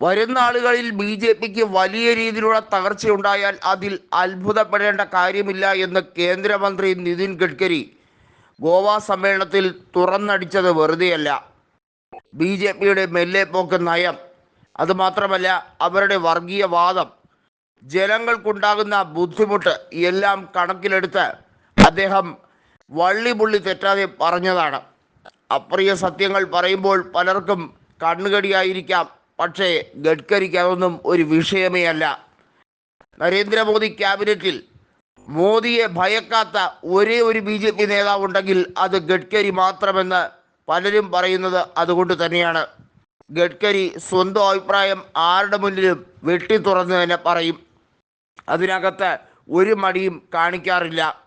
വരുന്ന ആളുകളിൽ B J പിക്ക് വലിയ രീതിയിലുള്ള തകർച്ചയുണ്ടായാൽ അതിൽ അത്ഭുതപ്പെടേണ്ട കാര്യമില്ല എന്ന് കേന്ദ്രമന്ത്രി നിതിൻ ഗഡ്കരി ഗോവ സമ്മേളനത്തിൽ തുറന്നടിച്ചത് വെറുതെയല്ല. ബി ജെ പിയുടെ മെല്ലെ പോക്ക് നയം. അതുമാത്രമല്ല അവരുടെ വർഗീയവാദം ജനങ്ങൾക്കുണ്ടാകുന്ന ബുദ്ധിമുട്ട് എല്ലാം കണക്കിലെടുത്ത് അദ്ദേഹം വള്ളിപുള്ളി തെറ്റാതെ പറഞ്ഞതാണ്. അപ്രിയ സത്യങ്ങൾ പറയുമ്പോൾ പലർക്കും കണ്ണുകടിയായിരിക്കാം. പക്ഷേ ഗഡ്കരിക്ക് അതൊന്നും ഒരു വിഷയമേ അല്ല. നരേന്ദ്രമോദി ക്യാബിനറ്റിൽ മോദിയെ ഭയക്കാത്ത ഒരേ ഒരു ബി ജെ പി നേതാവുണ്ടെങ്കിൽ അത് ഗഡ്കരി മാത്രമെന്ന് പലരും പറയുന്നത് അതുകൊണ്ട് തന്നെയാണ്. ഗഡ്കരി സ്വന്തം അഭിപ്രായം ആരുടെ മുന്നിലും വെട്ടി തുറന്നു തന്നെ പറയും. അതിനകത്ത് ഒരു മടിയും കാണിക്കാറില്ല.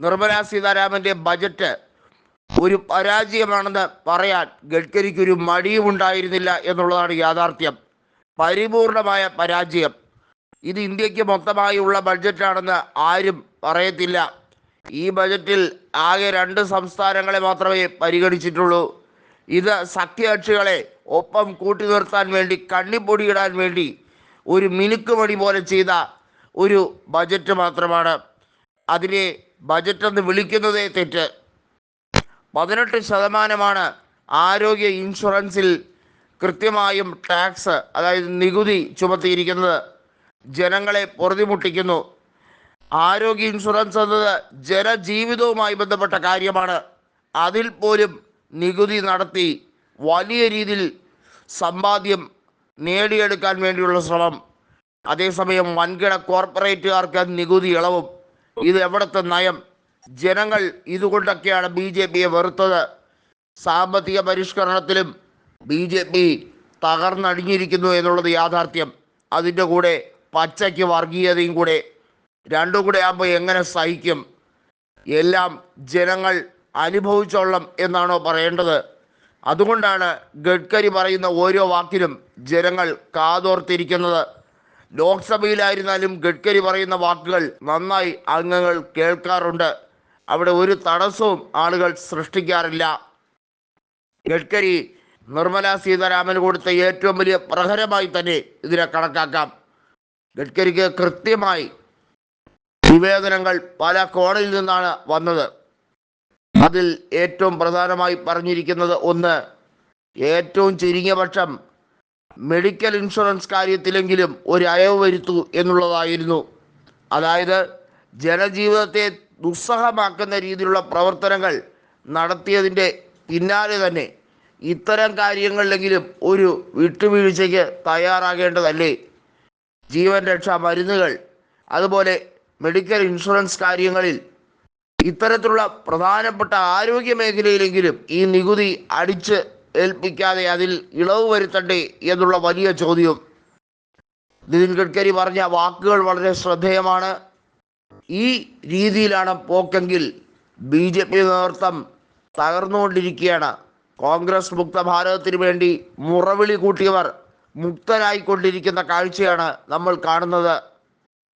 നിർമ്മലാ സീതാരാമന്റെ ബജറ്റ് ഒരു പരാജയമാണെന്ന് പറയാൻ ഗഡ്കരിക്കൊരു മടിയും ഉണ്ടായിരുന്നില്ല എന്നുള്ളതാണ് യാഥാർത്ഥ്യം. പരിപൂർണമായ പരാജയം. ഇത് ഇന്ത്യയ്ക്ക് മൊത്തമായുള്ള ബഡ്ജറ്റാണെന്ന് ആരും പറയത്തില്ല. ഈ ബജറ്റിൽ ആകെ രണ്ട് സംസ്ഥാനങ്ങളെ മാത്രമേ പരിഗണിച്ചിട്ടുള്ളൂ. ഇത് സഖ്യകക്ഷികളെ ഒപ്പം കൂട്ടി നിർത്താൻ വേണ്ടി കണ്ണിപ്പൊടിയിടാൻ വേണ്ടി ഒരു മിനുക്കുമണി പോലെ ചെയ്ത ഒരു ബജറ്റ് മാത്രമാണ്. അതിനെ ബജറ്റ് എന്ന് വിളിക്കുന്നതേ തെറ്റ്. പതിനെട്ട് ശതമാനമാണ് ആരോഗ്യ ഇൻഷുറൻസിൽ കൃത്യമായും ടാക്സ് അതായത് നികുതി ചുമത്തിയിരിക്കുന്നത്. ജനങ്ങളെ പൊറുതിമുട്ടിക്കുന്നു. ആരോഗ്യ ഇൻഷുറൻസ് എന്നത് ജനജീവിതവുമായി ബന്ധപ്പെട്ട കാര്യമാണ്. അതിൽ പോലും നികുതി നടത്തി വലിയ രീതിയിൽ സമ്പാദ്യം നേടിയെടുക്കാൻ വേണ്ടിയുള്ള ശ്രമം. അതേസമയം വൻകിട കോർപ്പറേറ്റുകാർക്ക് നികുതി ഇളവും. ഇത് എവിടുത്തെ നയം? ജനങ്ങൾ ഇതുകൊണ്ടൊക്കെയാണ് ബി ജെ പിയെ വെറുത്തത്. സാമ്പത്തിക പരിഷ്കരണത്തിലും ബി ജെ പി തകർന്നടിഞ്ഞിരിക്കുന്നു എന്നുള്ളത് യാഥാർത്ഥ്യം. അതിന്റെ കൂടെ പച്ചയ്ക്ക് വർഗീയതയും കൂടെ രണ്ടും കൂടെ ആകുമ്പോൾ എങ്ങനെ സഹിക്കും? എല്ലാം ജനങ്ങൾ അനുഭവിച്ചോളണം എന്നാണോ പറയേണ്ടത്? അതുകൊണ്ടാണ് ഗഡ്കരി പറയുന്ന ഓരോ വാക്കിനും ജനങ്ങൾ കാതോർത്തിരിക്കുന്നത്. ലോക്സഭയിലായിരുന്നാലും ഗഡ്കരി പറയുന്ന വാക്കുകൾ നന്നായി അംഗങ്ങൾ കേൾക്കാറുണ്ട്. അവിടെ ഒരു തടസ്സവും ആളുകൾ സൃഷ്ടിക്കാറില്ല. ഗഡ്കരി നിർമ്മല സീതാരാമൻ കൊടുത്ത ഏറ്റവും വലിയ പ്രഹരമായി തന്നെ ഇതിനെ കണക്കാക്കാം. ഗഡ്കരിക്ക് കൃത്യമായി നിവേദനങ്ങൾ പല കോണിൽ നിന്നാണ് വന്നത്. അതിൽ ഏറ്റവും പ്രധാനമായി പറഞ്ഞിരിക്കുന്നത് ഒന്ന് ഏറ്റവും ചുരുങ്ങിയ പക്ഷം മെഡിക്കൽ ഇൻഷുറൻസ് കാര്യത്തിലെങ്കിലും ഒരു അയവ് വരുത്തു എന്നുള്ളതായിരുന്നു. അതായത് ജനജീവിതത്തെ ദുസ്സഹമാക്കുന്ന രീതിയിലുള്ള പ്രവർത്തനങ്ങൾ നടത്തിയതിന്റെ പിന്നാലെ തന്നെ ഇത്തരം കാര്യങ്ങളിലെങ്കിലും ഒരു വിട്ടുവീഴ്ചയ്ക്ക് തയ്യാറാകേണ്ടതല്ലേ? ജീവൻ രക്ഷാ മരുന്നുകൾ അതുപോലെ മെഡിക്കൽ ഇൻഷുറൻസ് കാര്യങ്ങളിൽ ഇത്തരത്തിലുള്ള പ്രധാനപ്പെട്ട ആരോഗ്യ മേഖലയിലെങ്കിലും ഈ നികുതി അടിച്ച് ഏൽപ്പിക്കാതെ അതിൽ ഇളവ് വരുത്തണ്ടേ എന്നുള്ള വലിയ ചോദ്യം. നിതിൻ ഗഡ്കരി പറഞ്ഞ വാക്കുകൾ വളരെ ശ്രദ്ധേയമാണ്. ഈ രീതിയിലാണ് പോക്കെങ്കിൽ ബി ജെ പി നേതൃത്വം തകർന്നുകൊണ്ടിരിക്കുകയാണ്. കോൺഗ്രസ് മുക്ത ഭാരതത്തിന് വേണ്ടി മുറവിളി കൂട്ടിയവർ മുക്തരായിക്കൊണ്ടിരിക്കുന്ന കാഴ്ചയാണ് നമ്മൾ കാണുന്നത്.